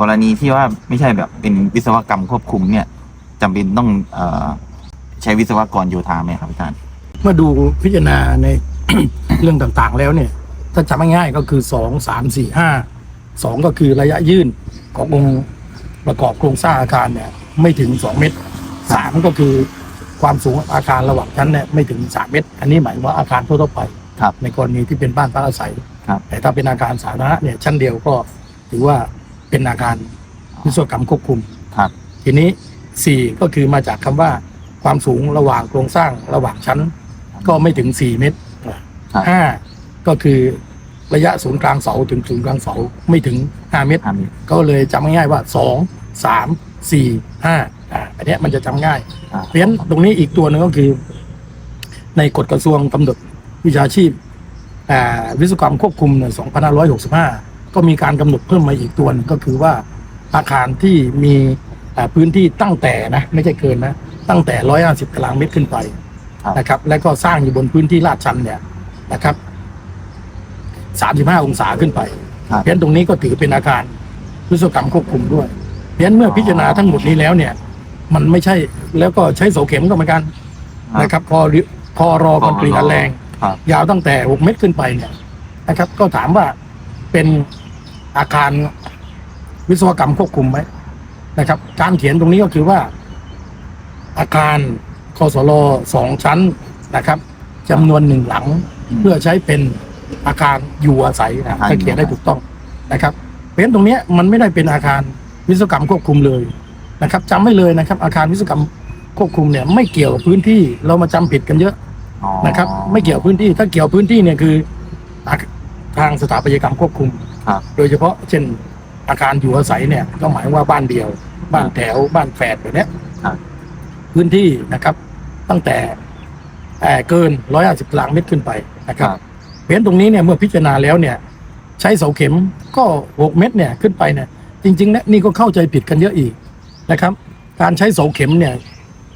กรณีที่ว่าไม่ใช่แบบเป็นวิศวกรรมควบคุมเนี่ยจำเป็นต้องเออใช้วิศวกรโยธาไหมครับอาจารย์เมื่อดูพิจารณาใน เรื่องต่างๆแล้วเนี่ย ถ้าจำง่ายๆก็คือสองสามสี่ห้าสองก็คือระยะยื่นขององค์ประกอบโครงสร้างอาคารเนี่ย ไม่ถึงสองเมตรสามก็คือความสูงอาคารระหว่างชั้นเนี่ยไม่ถึงสามเมตร อันนี้หมายว่าอาคารทั่วๆไป ครับ ในกรณีที่เป็นบ้านพักอาศัย ครับ แต่ถ้าเป็นอาคารสาธารณะเนี่ยชั้นเดียวก็ถือว่า เป็นอาคารวิศวกรรมควบคุม ครับ ทีนี้สี่ก็คือมาจากคำว่าความสูงระหว่างโครงสร้างระหว่างชั้น ก็ไม่ถึงสี่เมตรครับ ห้าก็คือระยะศูนย์กลางเสาถึงศูนย์กลางเสาไม่ถึงห้าเมตรทำอยู่ก็เลยจำง่ายๆว่าสองสามสี่ห้าอ่าอันเนี้ยมันจะจำง่าย อ่า เพราะฉะนั้นตรงนี้อีกตัวหนึ่งก็คือ ในกฎกระทรวงกำหนดวิชาชีพอ่าวิศวกรรมควบคุมเนี่ย2565 ก็มีการกำหนดเพิ่มมาอีกตัวหนึงก็คือว่าอาคารที่มีอ่าพื้นที่ตั้งแต่นะไม่ใช่เกินนะ ตั้งแต่ 150ตารางเมตรขึ้นไปครับนะครับ และก็สร้างอยู่บนพื้นที่ลาดชันเนี่ยนะครับ 35 องศาขึ้นไปครับเพราะฉะนั้นตรงนี้ก็ถือเป็นอาคารวิศวกรรมควบคุมด้วยเพราะฉะนั้นเมื่อพิจารณาทั้งหมดนี้แล้วเนี่ย มันไม่ใช่แล้วก็ใช้เสาเข็มก็เหมือนกันนะครับ พอริพอรอคอนกรีตอันแรงครับยาวตั้งแต่ 6 เมตรขึ้นไปเนี่ยนะครับ ก็ถามว่าเป็น อาคารวิศวกรรมควบคุมไหมนะครับ การเขียนตรงนี้ก็คือว่า อาคารคสลสองชั้นนะครับจำนวนหนึ่งหลังอืมเพื่อใช้เป็นอาคารอยู่อาศัยนะอาคารถ้าเขียนได้ถูกต้องนะครับเพราะฉะนั้นตรงเนี้ยมันไม่ได้เป็นอาคารวิศวกรรมควบคุมเลยนะครับจำไม่เลยนะครับ อาคารวิศวกรรมควบคุมเนี่ย ไม่เกี่ยวกับพื้นที่เรามาจำผิดกันเยอะอ๋อนะครับ ไม่เกี่ยวพื้นที่ถ้าเกี่ยวพื้นที่เนี่ยคืออาทางสถาปัตยกรรมควบคุม ครับโดยเฉพาะเช่นอาคารอยู่อาศัยเนี่ยก็หมายว่าบ้านเดียว บ้านแถวบ้านแฝดแบบเนี้ยครับ พื้นที่นะครับ ตั้งแต่เอ่อเกินร้อยห้าสิบตารางเมตรขึ้นไปนะคครับรับเพราะฉะนั้นตรงนี้เนี่ยเมื่อพิจารณาแล้วเนี่ย ใช้เสาเข็มก็หกเมตรเนี่ยขึ้นไปเนี่ยจริงๆนะนี่ก็เข้าใจผิดกันเยอะอีกนะครับ การใช้เสาเข็มเนี่ย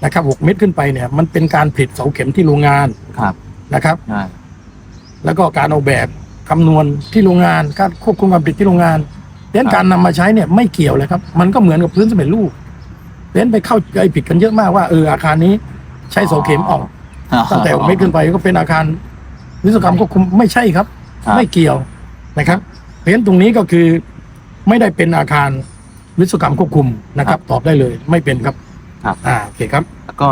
นะครับหกเมตรขึ้นไปเนี่ย มันเป็นการผลิตเสาเข็มที่โรงงานครับนะครับใช่แล้วก็การออกแบบ คำนวณที่โรงงานการควบคุมการผลิตที่โรงงานดังนั้นการนำมาใช้เนี่ยไม่เกี่ยวเลยครับ มันก็เหมือนกับพื้นสำเร็จรูปดังนั้นไปเข้าใจผิดกันเยอะมากว่าเอออาคารนี้ใช้เสาเข็มออกตั้งแต่หกเมตรขึ้นไปก็เป็นอาคารวิศวกรรมควบคุมไม่ใช่ครับครับไม่เกี่ยวนะครับเพราะฉะนั้นตรงนี้ก็คือไม่ได้เป็นอาคารวิศวกรรมควบคุมนะครับ ตอบได้เลยไม่เป็นครับ ครับอ่าโอเคครับ